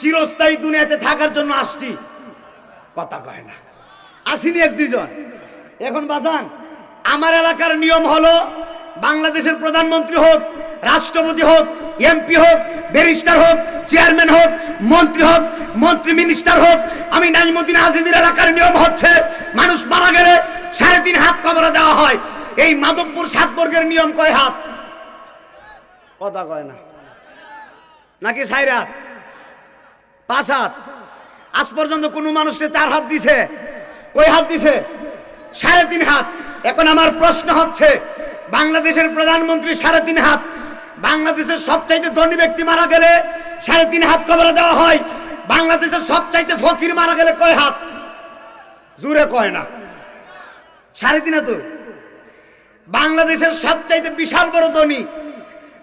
চিরস্থায়ী দুনিয়াতে থাকার জন্য আসছি। কথা কয় না। আসিনি এক দুজন এখন বাজান, আমার এলাকার নিয়ম হলো, বাংলাদেশের প্রধানমন্ত্রী হোক, রাষ্ট্রপতি হোক, এমপি হোক, ব্যারিস্টার হোক, চেয়ারম্যান হোক, মন্ত্রী হোক, মন্ত্রী মিনিস্টার হোক, আমি নাইমুদ্দিন আজিজের এলাকার নিয়ম হচ্ছে, মানুষ মারা গেলে সাড়ে তিন হাত কবরে দেওয়া হয়। এই মাধবপুর সাতবর্গের নিয়ম কয় হাত? কথা কয় না। নাকি সাইরা পাঁচ হাত। আজ পর্যন্ত কোনো মানুষকে চার হাত দিছে। কই হাত দিছে? সাড়ে তিন হাত। এখন আমার প্রশ্ন হচ্ছে, বাংলাদেশের প্রধানমন্ত্রী সাড়ে তিন হাত। বাংলাদেশের সবচাইতে ধনী ব্যক্তি মারা গেলে সাড়ে তিন হাত কবরে দেওয়া হয়। বাংলাদেশের সবচাইতে ফকির মারা গেলে কয় হাত? জুড়ে কয় না। সাড়ে তিন হাত বাংলাদেশের সবচাইতে বিশাল বড় ধনী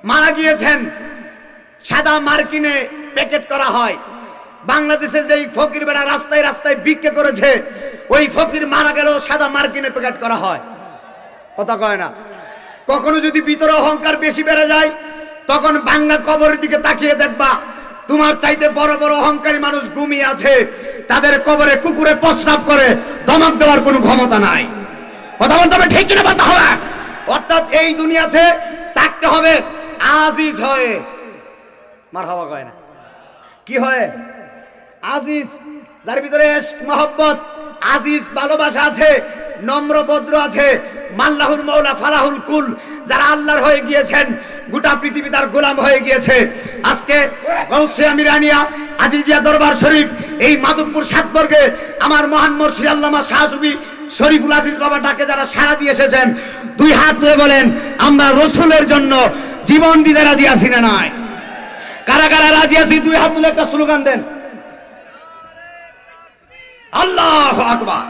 মারা গিয়েছেন সাদা মার্কিনে প্যাকেট করা হয়। বাংলাদেশে যেই ফকির বেড়া রাস্তায় রাস্তায় বিক্রি করেছে, ওই ফকির মারা গেলেও সাদা মার্কিনে প্যাকেট করা হয়। কথা কয় না? কখনো যদি ভিতরে অহংকার বেশি বেড়ে যায়, তখন বাংলা কবরের দিকে তাকিয়ে দেখবা, তোমার চাইতে বড় বড় অহংকারী মানুষ ঘুমিয়ে আছে। তাদের কবরে কুকুরে প্রস্রাব করে দমক দেওয়ার কোনো ক্ষমতা নাই। কথা বলতে হবে ঠিক কিনা বলতে হবে? অর্থাৎ এই দুনিয়াতে থাকতে হবে আজিজ হয়ে। মার হওয়া কয় না? কি হয়? আজিজ, যার ভিতরে মহব্বত, আজিজ ভালোবাসা আছে, নম্র ভদ্র আছে, মাল্লাহুল মৌলা ফালাহুল কুল, যারা আল্লাহর হয়ে গিয়েছেন, গোটা পৃথিবী তার গোলাম হয়ে গিয়েছে। আজকে গৌসে আমিরানিয়া আজিজিয়া দরবার শরীফ, এই মাধবপুর সাতবর্গে আমার মহান মর্শি আল্লামা শাহসুবি শরীফুল আজিজ বাবা ডাকে যারা সারা দিয়ে এসেছেন, দুই হাত ধরে বলেন, আমরা রসুলের জন্য জীবন দিতে রাজি আছি না নয় কারা কারা রাজি আছি? দুই হাত তুলে একটা স্লোগান দেন। আল্লাহ আকবার।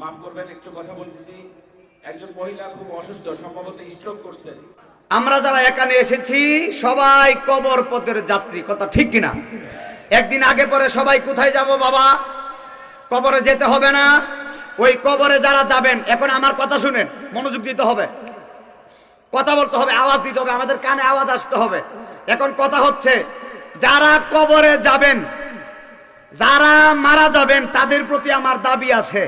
মাফ করবেন একটু কথা বলতেছি। একজন মহিলা খুব অসুস্থ সম্ভবত স্ট্রোক আমরা যারা এখানে এসেছি সবাই কবর পথের যাত্রী কথা ঠিক কিনা? একদিন আগে পরে সবাই কোথায় যাব বাবা? কবরে যেতে হবে না। ওই কবরে যারা যাবেন, এখন আমার কথা শুনেন, মনোযোগ দিতে হবে। কথা বলতে হবে, আওয়াজ দিতে হবে, আমাদের কানে আওয়াজ আসতে হবে। এখন কথা হচ্ছে, যারা কবরে যাবেন, যারা মারা যাবেন, তাদের প্রতি আমার দাবি আছে।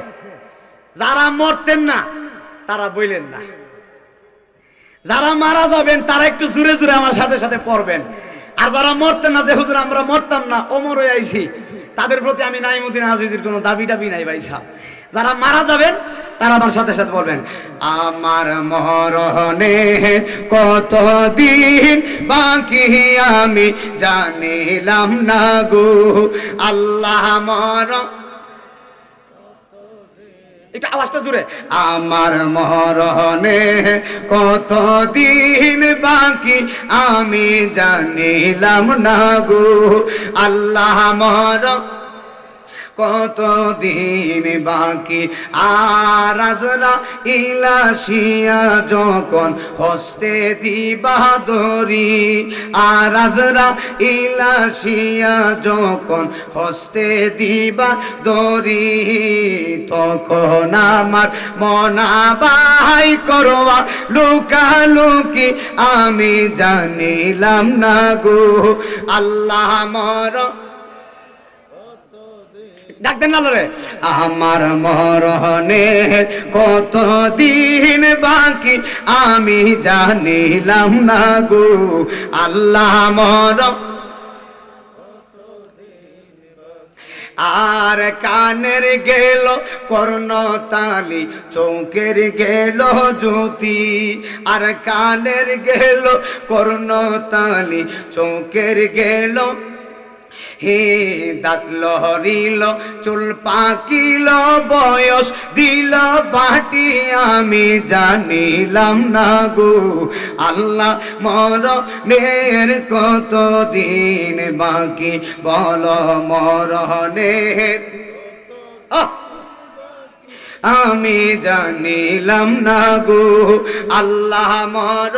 যারা মরতেন না, তারা বইলেন না। যারা মারা যাবেন, তারা একটু জুড়ে জুড়ে আমার সাথে সাথে পড়বেন। আর যারা মরতেন না, যে হুজুর আমরা মরতাম না, ওমর হয়ে আইছি, তাদের প্রতি আমি নাইমুদ্দিন আজিজের কোনো দাবি টাবি নাই ভাই সাহেব। যারা মারা যাবেন, তারা আমার সাথে সাথে বলবেন, আমার মরণে কত দিন বাকি আমি জানিলাম না গো। আল্লাহ মর একটু আওয়াজটা জুড়ে আমার মরণে কত দিন বাকি আমি জানিলাম না গো। আল্লাহ মর কত দিন বাকি? আর আজরা ইলাশিয়া যখন হস্তে দিবা দরি আর আজরা ইলাশিয়া যখন হস্তে দিবা দরি, তখন আমার মনা বাহাই করবা লুকালুকি আমি জানিলাম না গো। আল্লাহ মর ডাকতেন রে আমার মরণে কত দিন বাকি আমি জানিলাম না গো। আল্লাহ মর। আর কানের গেল, কর্ণতালি চৌকের গেল জ্যোতি। আর কানের গেল, কর্ণতালি চৌকের গেল হে দাঁত লহরিল, চুল পাকিল, বয়স দিল বাটি, আমি জানিলাম না গো আল্লাহ মরণের কত দিন বাকি, বল মরণের আহ! আমি জানিলাম না গো আল্লাহ মর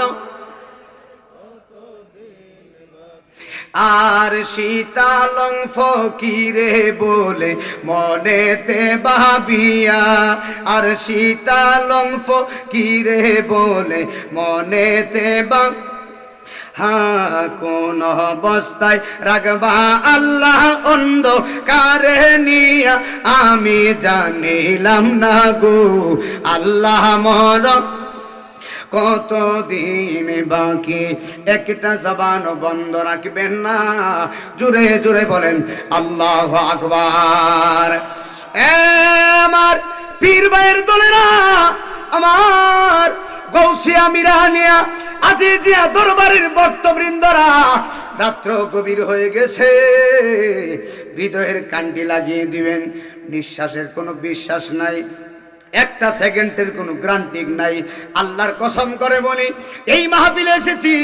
আর শীতালং ফকিরে বলে মনেতে ভাবিয়া, আর শীতালং ফকিরে বলে মনেতে বা হ্যাঁ কোন অবস্থায় রাখবা আল্লাহ অন্ধ কারে নিয়া। আমি জানিলাম না গো, আল্লাহ মর কতদিন বাকি? একটা জবান বন্ধ রাখবেন না। জুড়ে জুড়ে বলেন, আল্লাহ আকবার। আমার পীর ভাইয়ের দলেরা, আমার গৌসিয়া মিরানিয়া আজি জিয়া দরবারের ভক্তবৃন্দরা, রাত্র গভীর হয়ে গেছে। হৃদয়ের কান্ডি লাগিয়ে দিবেন, নিঃশ্বাসের কোনো বিশ্বাস নাই। একটা সেকেন্ডের কোনো গ্রান্টিং নাই। আল্লাহর কসম করে বলি, এই মাহফিলে এসেছি।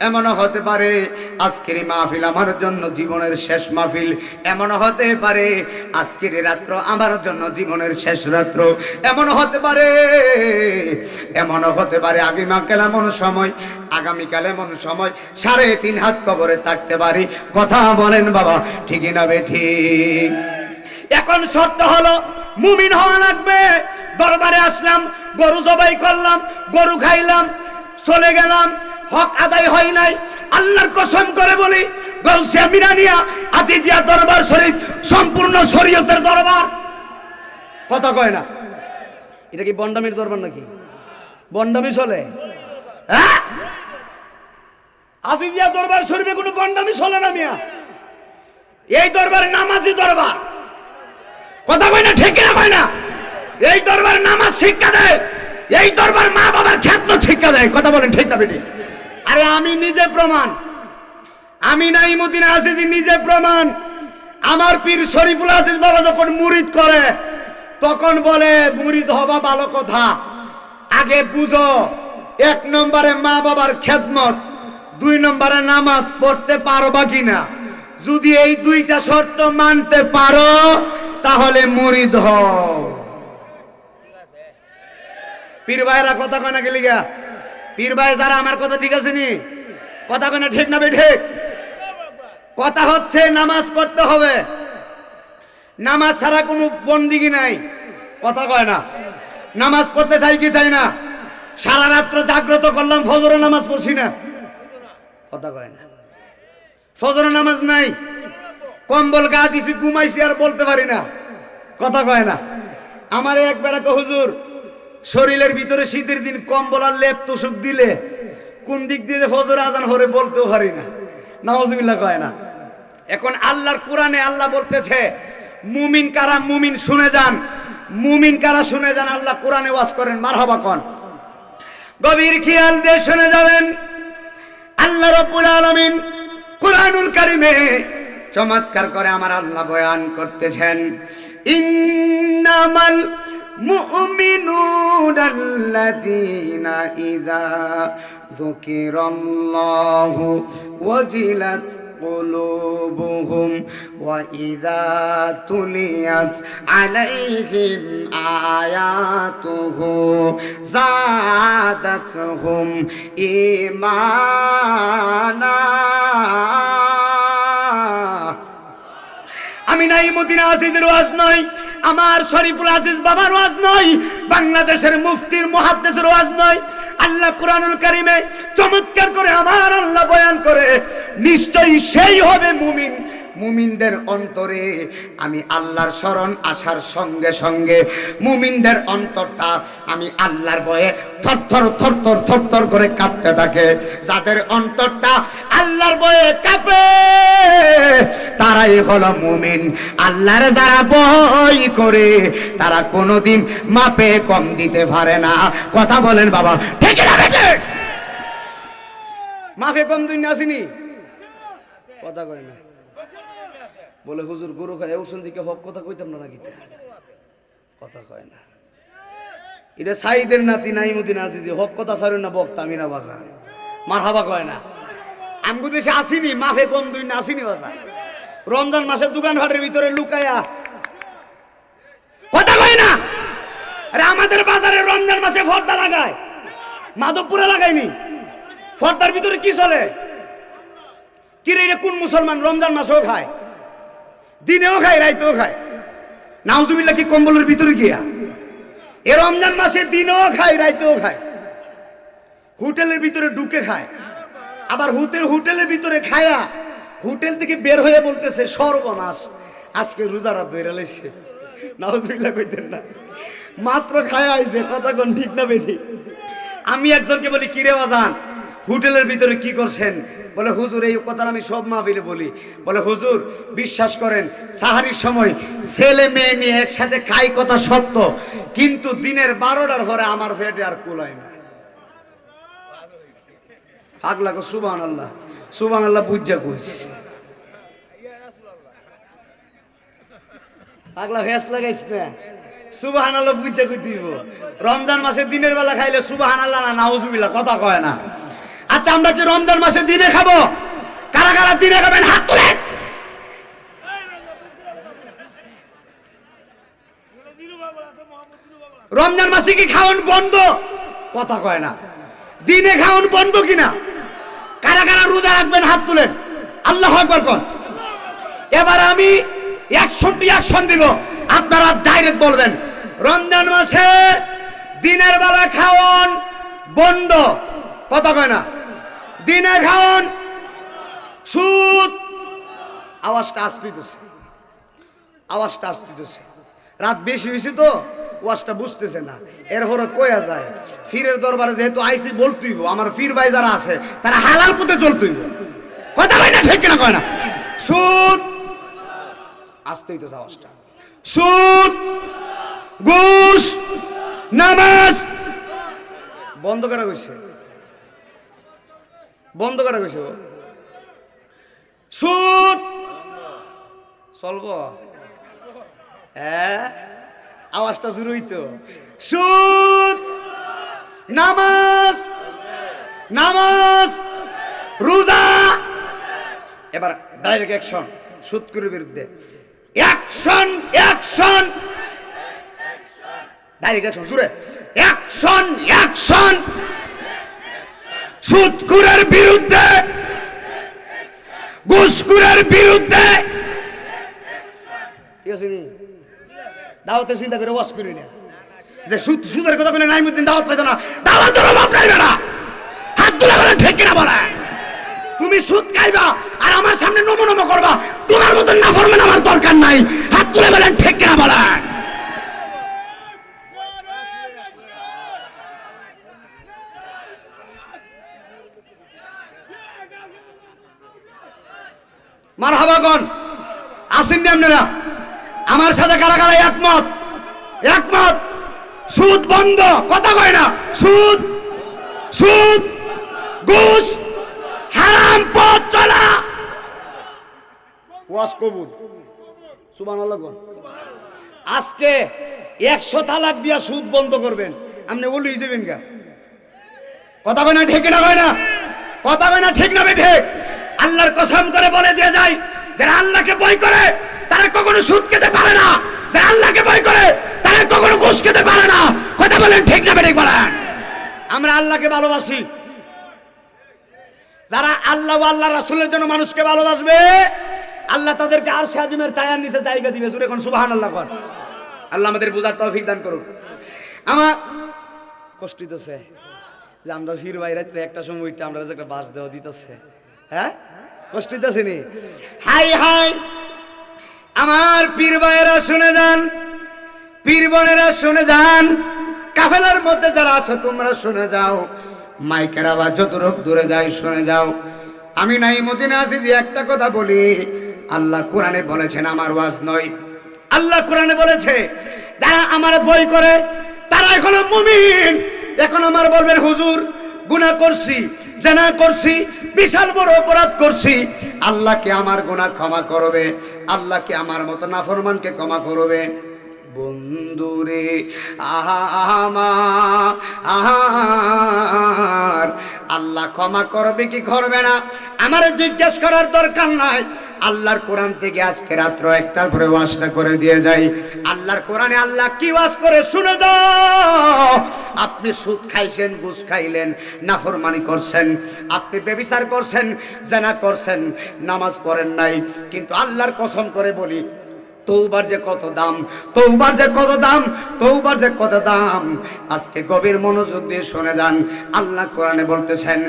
এমনও হতে পারে আজকের এই মাহফিল আমার জন্য জীবনের শেষ মাহফিল। এমনও হতে পারে আজকের রাত্র আমার জন্য জীবনের শেষ রাত্র। এমন হতে পারে এমনও হতে পারে আগামীকাল এমন সময়, আগামীকাল এমন সময় সাড়ে তিন হাত কবরে থাকতে পারি। কথা বলেন বাবা ঠিকই না বে ঠিক? এখন শর্ত হলো, মুমিন হওয়া লাগবে। দরবারে আসলাম, গরু জবাই করলাম, গরু খাইলাম, চলে গেলাম। হক আদায় হয় নাই। আল্লাহর কসম করে বলি গৌসিয়া মিরানিয়া, আজিজিয়া দরবার শরীফ, সম্পূর্ণ শরীয়তের দরবার। কথা কয় না। এটা কি বন্ডামির দরবার নাকি? বন্ডামি চলে। হ্যাঁ? আজিজিয়া দরবার শরীফে কোনো বন্ডামি চলে না মিয়া। এই দরবার নামাজি দরবার। কথা কয় না, ঠিক না কয় না? এই দরবার নামাজ শিক্ষা দেয়, এই দরবার মা বাবার খ্যাত শিক্ষা দেয়, কথা বলেন ঠিক না বেটি আরে আমি নিজে প্রমাণ, আমি নাই মদিনা আসিছি নিজে প্রমাণ, আমার পীর শরীফুল আসিস বাবা যখন মুরিদ করে, তখন বলে, মুরিদ হবা ভালো কথা। আগে বুঝো, এক নম্বরে মা বাবার খেদমত দুই নম্বরে নামাজ পড়তে পারো পারবা কিনা? যদি এই দুইটা শর্ত মানতে পারো তাহলে মুরিদ হও। পীর ভাইরা কথা কয় না গেলি গা পীর ভাই, যারা আমার কথা ঠিক আছে নি? কথা কয় না ঠিক না ঠিক কথা হচ্ছে নামাজ পড়তে হবে। নামাজ ছাড়া কোনো বন্দিগি নাই। কথা কয় না। নামাজ পড়তে চাই কি চাই না? সারা রাত্র জাগ্রত করলাম ফজর নামাজ পড়ছি না। কথা কয় না। ফজর নামাজ নাই। কম্বল গা দিছি, ঘুমাইছি আর বলতে পারি না। কথা কয় না। আমার এক বেড়াকে হুজুর, শরীরের ভিতরে শীতের দিন কম্বল আর লেপ তোষক দিলে কোন দিক দিয়ে ফজর আজান হরে বলতেও পারি না। নওয়াজবিল্লাহ কয় না। এখন আল্লাহর কোরআনে আল্লাহ বলতেছে, মুমিন কারা মুমিন শুনে যান, মুমিন কারা শুনে যান, আল্লাহ কোরআনে ওয়াজ করেন। মারহাবা কন। গভীর খেয়াল দিয়ে শুনে যাবেন। আল্লাহ রব্বুল আলামিন কোরআনুল কারিমে চমৎকার করে আমার আল্লাহ বয়ান করতেছেন ইন্নামাল মুমিনুন আল্লাযীনা ইযা যুকিরাল্লাহু ওয়াজিলাত قلوبهم وإذا تليت عليهم آياته زادتهم إيمانا আমি নাই মদিনা আসিদের ওয়াজ নয়, আমার শরীফুল আজিজ বাবার ওয়াজ নয়, বাংলাদেশের মুফতির মহাদ্দেশের ওয়াজ নয়। আল্লাহ কোরআনুল কারিমে চমৎকার করে আমার আল্লাহ বয়ান করে, নিশ্চয়ই সেই হবে মুমিন মুমিনদের অন্তরে আমি আল্লাহর শরণ আসার সঙ্গে সঙ্গে মুমিনদের অন্তরটা আমি আল্লাহর বয়ে থরথর থরথর থরথর করে কাঁপতে থাকে। যাদের অন্তরটা আল্লাহর বয়ে কাঁপে, তারাই হলো মুমিন। আল্লাহর যারা ভয় করে, তারা কোনোদিন মাপে কম দিতে পারে না। কথা বলেন বাবা, ঠিক না মাফে কম দুই আসিনি? কথা কয় না। বলে, হুজুর, গরু খায় ওষুধ দিকে হক কথা কইতাম না নাকি কথা কয় না। এটা সাইদের নাতি নাইমুদ্দিন আসিছি হক কথা সারুন না বক্তা আমি না বাসা মার হাবা কয় না। আমি দেশে আসিনি, মাফে কম দুই না আসিনি বাসা রমজান মাসের দোকান ঘাটের ভিতরে লুকায়া। কথা কয় না। আরে আমাদের বাজারে রমজান মাসে ফর্দা লাগায়। মাধবপুরে লাগায়নি। ফর্দার ভিতরে কি চলে? কিরে এটা কোন মুসলমান? রমজান মাসেও খায়। দিনেও খায়, রাইতেও খায়। নাউজুবিল্লাহ কি কম্বলের ভিতরে গিয়া? এ রমজান মাসে দিনেও খায়, রাইতেও খায়। হোটেলের ভিতরে ঢুকে খায়। আবার হোটেল, হোটেলের ভিতরে খায়া হোটেল থেকে বের হয়ে বলতেছে, সর্বনাশ, আজকে রোজা রাত ধরে লেছে নাউজুবিল্লাহ কইতেন না। মাত্র খায়া আইছে, কথা কোন ঠিক না বেঠি। আমি একজনকে বলি, কিরে বাজান হোটেলের ভিতরে কি করছেন? বলে, হুজুর, এই কথা আমি সব মাহফিলে বলি। বলে, হুজুর, বিশ্বাস করেন সাহারির সময় ছেলে মেয়ে নিয়ে একসাথে খাই কথা সত্য, কিন্তু দিনের বারোটার পরে আমার পেটে আর কুলায় না। পাগলা কো সুবান আল্লাহ সুবান আল্লাহ বুঝা কইছে। পাগলা ভেস লাগাইছ না? সুবাহান আল্লাহ বুঝা কই দিব? রমজান মাসে দিনের বেলা খাইলে সুবাহান আল্লাহ না, নাউজুবিল্লাহ, কথা কয় না। আচ্ছা আমরা কি রমজান মাসে দিনে খাব? কারা কারা দিনে খাবেন? হাত তুলেন রমজান মাসে কি খাওয়ান বন্ধ? কথা কয় না। দিনে খাওয়ান বন্ধ কিনা? কারা কারা রোজা রাখবেন? হাত তুলেন। আল্লাহ একবার কন। এবার আমি একশোটি অ্যাকশন দিব। আপনারা ডাইরেক্ট বলবেন, রমজান মাসে দিনের বেলা খাওয়ান বন্ধ। কথা কয় না। দিনে খাওয়ান সুদ। আওয়াজটা আসতেছে আওয়াজটা আসতেছে রাত বেশি হয়েছে তো ওয়াজটা বুঝতেছে না। এরপরে কয়া যায়, ফিরের দরবারে যেহেতু আইসি বলতেইব আমার ফির ভাই যারা আছে, তারা হালাল পথে চলতেইব কথা কয় না, ঠিক না কয় না? সুদ। আসতে হইতেছে আওয়াজটা। সুদ, ঘুষ, নামাজ। বন্ধ করা গেছে বন্ধ করা গেছে সুদ! চলব। হ্যাঁ আওয়াজটা শুরু হইতো। সুদ! নামাজ! নামাজ! রোজা! এবার ডাইরেক্ট অ্যাকশন সুৎকুরের বিরুদ্ধে। অ্যাকশন অ্যাকশন ডাইরেক্ট অ্যাকশন জুড়ে অ্যাকশন অ্যাকশন সুৎকুরের বিরুদ্ধে ঘুষকুরের বিরুদ্ধে। দাওয়াতের চিন্তা করে ওয়াশ করি না। যে সুদ সুদের কথা বলে নাইমুদ্দিন দাওয়াত পাইতো না। দাওয়াতের অভাব খাইবে না। হাত তুলে বলে, ঠিক কিনা বলে? তুমি সুদ খাইবা আর আমার সামনে নমো নমো করবা। তোমার মতন না ফরমেন আমার দরকার নাই। হাত তুলে বলে ঠিক কিনা বলে মার হাবাগন আসেননি আপনারা? আমার সাথে কারা কারা একমত? একমত? সুদ বন্ধ, কথা কয় না। সুদ সুদ, ঘুষ, হারাম পথ চলা। ওয়াস কবুল। সুবহানাল্লাহ। আজকে একশো তালাক দিয়া সুদ বন্ধ করবেন। আপনি বলি যাবেন গা। কথা কয় না, ঠিক না কয় না? কথা কয় না, ঠিক না বেঠে আল্লাহর কসম করে বলে দিয়ে যায়, যারা আল্লাহকে বই করে, তারা কখনো সুদ খেতে পারে না। যারা আল্লাহকে বই করে, তারা কখনো ঘুষ খেতে পারে না। কথা বলেন ঠিক না বেঠিক বলেন। আমরা আল্লাহকে ভালোবাসি। যারা আল্লাহ আল্লাহ রাসূলের জন্য মানুষকে ভালোবাসবে, আল্লাহ তাদেরকে আর সাজিমের চায়ার নিচে জায়গা দিবে। জুড়ে কোন সুবাহান আল্লাহ কর। আল্লাহ আমাদের বুঝার তৌফিক দান করুক। আমার কষ্টিতেছে যে আমরা ফির বাইরে একটা সময় আমরা যে একটা বাস দেওয়া দিতেছে। হ্যাঁ? কষ্টিতেছে নি হাই হাই। আমার পীর ভাইয়েরা শুনে যান, পীর বোনেরা শুনে যান, কাফেলার মধ্যে যারা আছো, তোমরা শুনে যাও। মাইকের আওয়াজ যত দূরে যায়, শুনে যাও। আমি নাই মদিনা আছি যে একটা কথা বলি। আল্লাহ কোরআনে বলেছেন, আমার ওয়াজ নয়। আল্লাহ কোরআনে বলেছে, যারা আমার বই করে, তারা এখনও মুমিন। এখন আমার বলবেন, হুজুর, গুনাহ করছি, জানা করছি বিশাল বড় অপরাধ করছি। আল্লাহকে আমার গোনা ক্ষমা করবে, আল্লাহকে আমার মতো নাফরমানকে ক্ষমা করবে। বন্ধুরে, আহা আল্লাহ ক্ষমা করবে কি করবে না? আমার জিজ্ঞেস করার দরকার নাই। আল্লাহর কোরআন থেকে আজকে রাত্র একটার পরে ওয়াজটা করে দিয়ে যাই। আল্লাহর কোরআনে আল্লাহ কি ওয়াজ করে শুনে দাও। আপনি সুদ খাইছেন, ঘুষ খাইলেন, নাফরমানি করছেন, আপনি বেবিচার করছেন, জেনা করছেন, নামাজ পড়েন নাই। কিন্তু আল্লাহর কসম করে বলি তৌবার যে কত দাম তৌবার যে কত দাম তৌবার যে কত দাম। আজকে গভীর মনোযোগ দিয়ে শুনে যান, আল্লাহ কোরআনে বলতেছেন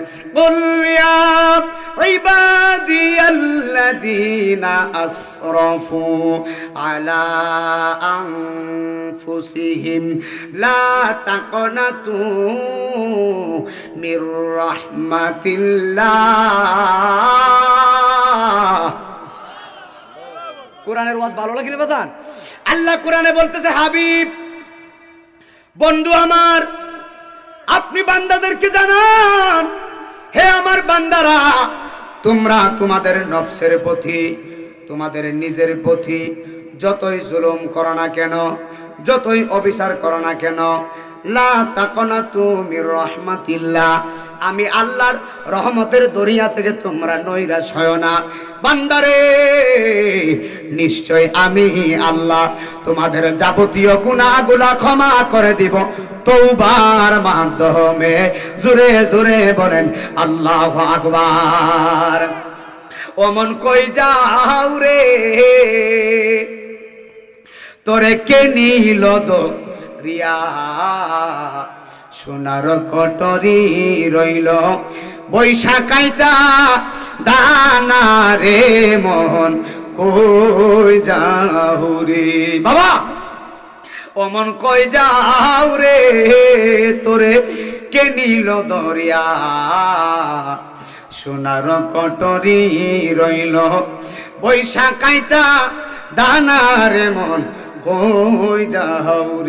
আসরফু আলা মির রাহমাতিল্লাহ। কোরআনের ওয়াজ ভালো লাগলে বাজান? আল্লাহ কোরআনে বলতেছে, হাবিব, বন্ধু আমার, আপনি বান্দাদেরকে জানান, হে আমার বান্দারা, তোমরা তোমাদের নফসের প্রতি তোমাদের নিজের প্রতি যতই জুলুম করো না কেন, যতই অবিচার করো না কেন আমি আল্লাহর রহমতের দরিয়া থেকে তোমরা নৈরাশ হয় না। বান্দারে, নিশ্চয় আমি আল্লাহ তোমাদের যাবতীয় গুনাহগুলা ক্ষমা করে দিব। তৌবার মাধ্যমে জোরে জোরে বলেন, আল্লাহ আকবার। অমন কই যাও রে? তোরে কে নিল দো রিয়া সোনার কটরি রইল। বৈশাখাইটা দানা রে মন কই যাও রে। বাবা! অমন কই যাও রে তোরে কে নিল দরিয়া। সোনার কটরি রইল। বৈশাখাইটা দানার মন কই যাও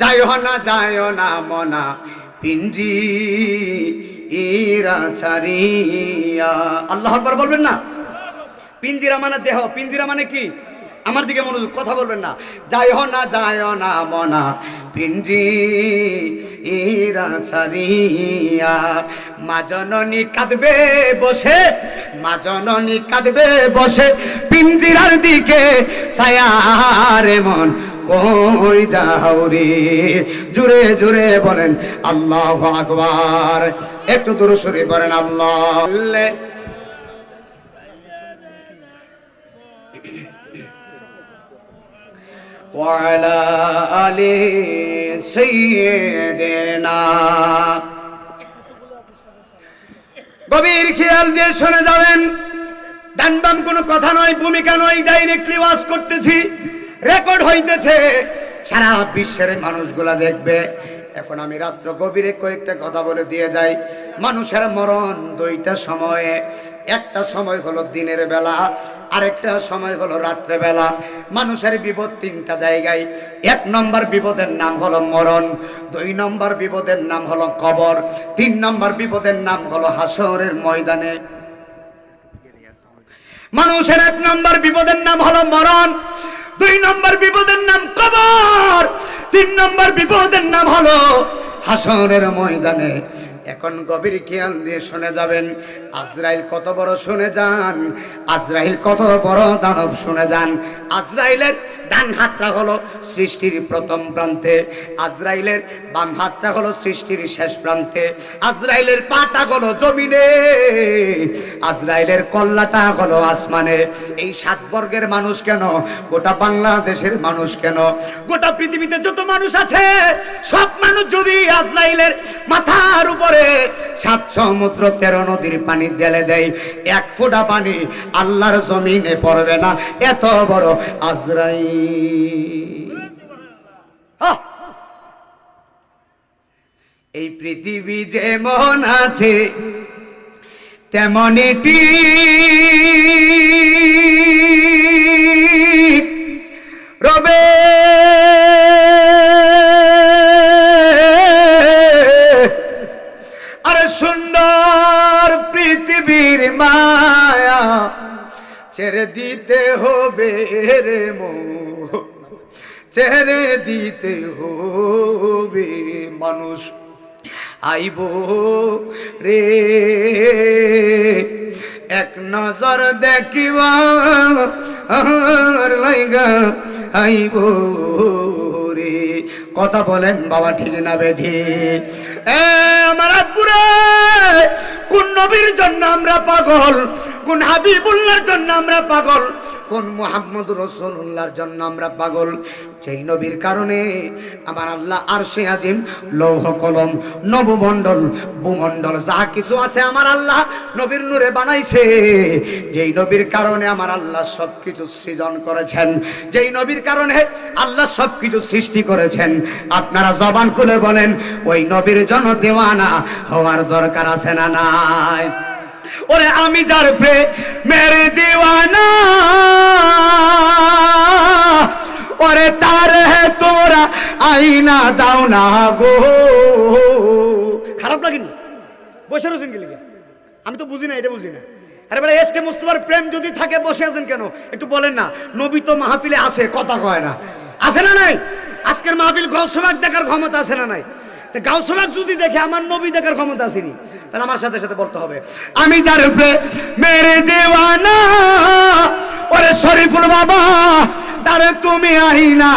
যায় না, যাইও না মনা পিঞ্জি, ইরা ছাড়িয়া। আল্লাহর বলবেন না? পিঞ্জিরা মানে দেহ, পিঞ্জিরা মানে কি? আমার দিকে মনোযোগ, কথা বলবেন না। যায় না যায় না, মনা। পিঞ্জি ইরা ছাড়িয়া, মা জননী কাঁদবে বসে, মা জননী কাঁদবে বসে। পিঞ্জিরার দিকে ছায়ারে মন, কই যাও রে? জুড়ে বলেন, আল্লাহ আকবার। একটু দূর সরে বলেন, আল্লাহ। وعلى آل سيدنا গভীর খেয়াল দিয়ে শুনে যাবেন ডান বাম কোনো কথা নয় ভূমিকা নয় ডাইরেক্টলি ওয়াজ করতেছি রেকর্ড হইতেছে সারা বিশ্বের মানুষগুলা দেখবে এখন আমি রাত্র গভীরে কয়েকটা কথা বলে দিয়ে যাই। মানুষের মরণ দুইটা সময়ে। একটা সময় হলো দিনের বেলা, আরেকটা সময় হলো রাত্রে বেলা। মানুষের বিপদ তিনটা জায়গায়। এক নম্বর বিপদের নাম হলো মরণ, দুই নম্বর বিপদের নাম হলো কবর, তিন নম্বর বিপদের নাম হলো হাসরের ময়দানে। মানুষের এক নম্বর বিপদের নাম হলো মরণ, দুই নম্বর বিপদের নাম কবর। তিন নম্বর বিপদের নাম হলো হাসনের ময়দানে এখন গভীর খেয়াল দিয়ে শুনে যাবেন। আজরাইল কত বড় শুনে যান, আজরাইল কত বড় দানব শুনে যান। আজরাইলের ডান হাতটা হলো সৃষ্টির প্রথম প্রান্তে, আজরাইলের বাম হাতটা হলো সৃষ্টির শেষ প্রান্তে, আজরাইলের পাটা হলো জমিনে, আজরাইলের কল্লাটা হলো আসমানে। এই সাত বর্গের মানুষ কেন? গোটা বাংলাদেশের মানুষ কেন? গোটা পৃথিবীতে যত মানুষ আছে, সব মানুষ যদি আজরাইলের মাথার উপরে সাত সমুদ্র তেরো নদীর পানি ঢেলে দেয়। এক ফোঁটা পানি আল্লাহর জমিনে পড়বে না। এত বড় আজরাইল। আহ! এই পৃথিবী যেমন আছে, তেমনই ছেড়ে দিতে হবে রে মো। ছেড়ে দিতে হবে মানুষ আইব রে। এক নজর দেখিব লাইগা আইব রে। কথা বলেন বাবা, ঠিক না বেঠি? এ আমার আব্বুরে কোন নবীর জন্য আমরা পাগল? কোন হাবিবুল্লার জন্য আমরা পাগল? কোন মোহাম্মদ রসুল্লাহর জন্য আমরা পাগল। সেই নবীর কারণে আমার আল্লাহ আর সে আজিম, লৌহ কলম, নবমণ্ডল, ভূমণ্ডল, যা কিছু আছে আমার আল্লাহ নবীর নূরে বানাইছে। যেই নবীর কারণে আমার আল্লাহ সব কিছু সৃজন করেছেন। যেই নবীর কারণে আল্লাহ সব কিছু সৃষ্টি করেছেন। আপনারা জবান খুলে বলেন, ওই নবীর জন্য দেওয়ানা হওয়ার দরকার আছে না নাই? ওরে আমি যার প্রে মেরে দিওয়ানা। ওরে তার হে তোমরা আইনা দাও না গো। খারাপ লাগেনি? বসে রয়েছেন লিখে? আমি তো বুঝি না, এটা বুঝি না। আরে বেটা এস কে মুস্তফার প্রেম যদি থাকে, বসে আছেন কেন? একটু বলেন না, নবী তো মাহফিলে আছে, কথা কয় না। আছে না নাই? আজকের মাহফিল গৌসবাক দেখার ক্ষমতা আছে না নাই? তা যদি দেখে আমার নবী দেখার ক্ষমতা আসেনি তাহলে আমার সাথে সাথে বলতে হবে। আমি যার উপরে মেরে দেওয়ানা, ওরে শরীফুল বাবা, তারে তুমি আইনা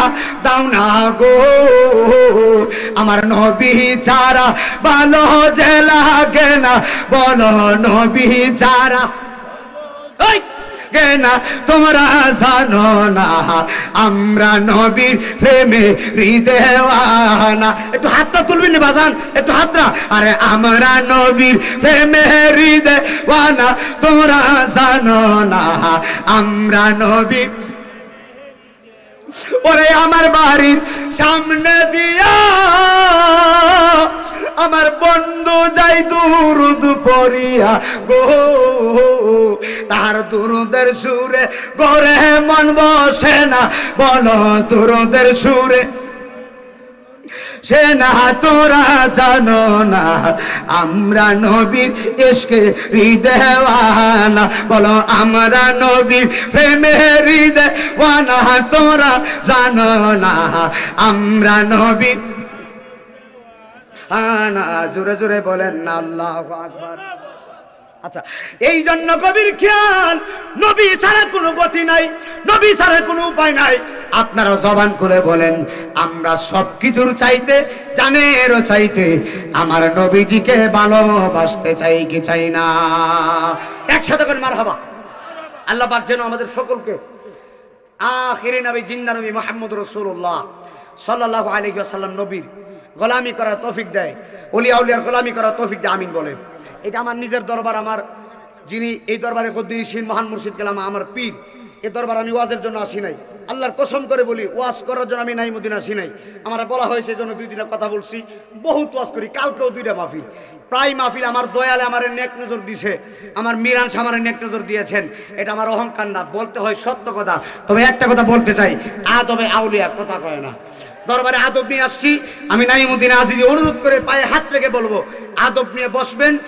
দাও না গো। আমার নবী চারা ভালো যে লাগে না, বলো নবী চারা গে না, তোমরা জানো না। আমরা নবীর প্রেমে হৃদয়ওয়ানা। একটু হাতটা তুলবি না, বাজান, একটু হাতটা আরে, আমরা নবীর প্রেমে হৃদয়ওয়ানা, তোমরা জানো না। আমরা নবীর ওরে, আমার বাড়ির সামনে দিয়া আমার বন্ধু যাই দুরুদ পড়িয়া গো। তার দুরুদের সুরে গরে মন বসে না। বলো দুরুদের সুরে, সে না তোরা জানো না। আমরা নবীর এসকে হৃদয়ওয়ানা বলো আমরা নবীর প্রেমে হৃদয়ওয়ানা তোরা জানো না। আমরা নবীর আনা, জোরে জোরে বলেন না, আল্লাহ আকবার। আচ্ছা এই জন্য কবির খেয়াল, নবী ছাড়া কোনো গতি নাই, নবী ছাড়া কোনো উপায় নাই। আপনারা জবান করে বলেন, আমরা সব কিছুর চাইতে, জানেরও চাইতে, আমার নবীজিকে ভালোবাসতে চাই কি চাই না। একসাথে করে মার হাবা আল্লাহ পাক যেন আমাদের সকলকে আখিরি নবী জিন্দা নবী মোহাম্মদ রসুল্লাহ সাল্লাহ আলী সাল্লাম নবীর গোলামি করার তৌফিক দেয়। অলিয়া উলিয়ার গোলামি করার তৌফিক দেয়, আমিন বলে এটা আমার নিজের দরবার, আমার যিনি এই দরবারে কদ্দিসীন মহান মুর্শিদ গেলাম, আমার পীর। এ দরবার আমি ওয়াজের জন্য আসি নাই। আল্লাহর কসম করে বলি, ওয়াজ করার জন্য আমি নাইমুদ্দিন আসি নাই। আমার বলা হয়েছে জন্য দুই দিনের কথা বলছি, বহুত ওয়াজ করি, কালকেও দুইটা মাহফিল। প্রায় মাহফিল আমার দয়ালে আমার নেক নজর দিছে, আমার মিরান আমার নেক নজর দিয়েছেন। এটা আমার অহংকার না, বলতে হয় সত্য কথা। তবে একটা কথা বলতে চাই, আদবে আউলিয়া, কথা কয় না। দরবারে আদব নিয়ে আসছি। আমি নাইমুদ্দিন আজিজি অনুরোধ করে পায়ে হাত রেখে বলব, আদব নিয়ে বসবেন